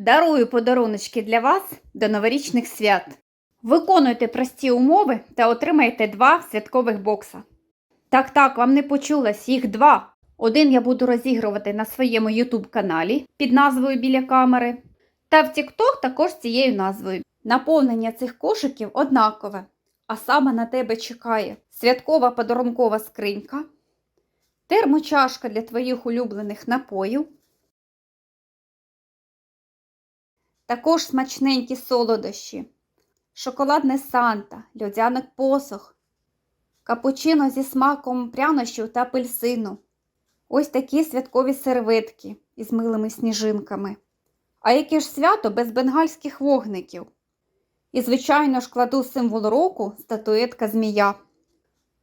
Дарую подаруночки для вас до новорічних свят. Виконуйте прості умови та отримайте два святкових бокса. Так, так, вам не почулось, їх два. Один я буду розігрувати на своєму YouTube каналі під назвою Біля камери. Та в TikTok також цією назвою. Наповнення цих кошиків однакове, а саме на тебе чекає святкова подарункова скринька, термочашка для твоїх улюблених напоїв, також смачненькі солодощі, шоколадне санта, льодяник посох, капучино зі смаком прянощів та апельсину. Ось такі святкові серветки із милими сніжинками. А яке ж свято без бенгальських вогників? І, звичайно ж, кладу символ року статуетка змія.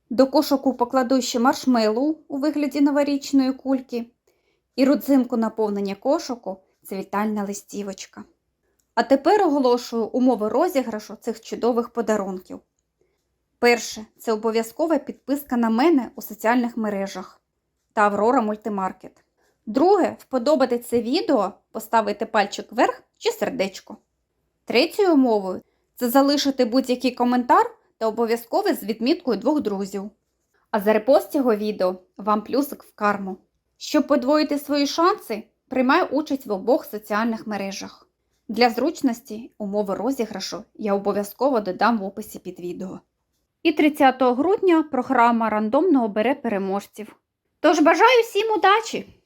До кошику покладу ще маршмеллоу у вигляді новорічної кульки і родзинку наповнення кошику це вітальна листівочка. А тепер оголошую умови розіграшу цих чудових подарунків. Перше це обов'язкова підписка на мене у соціальних мережах та Аврора Мультимаркет. Друге вподобати це відео, поставити пальчик вверх чи сердечко. Третьою умовою це залишити будь-який коментар та обов'язково з відміткою двох друзів. А за репост цього відео вам плюсик в карму. Щоб подвоїти свої шанси, приймаю участь в обох соціальних мережах. Для зручності умови розіграшу я обов'язково додам в описі під відео. І 30 грудня програма рандомно обере переможців. Тож бажаю всім удачі!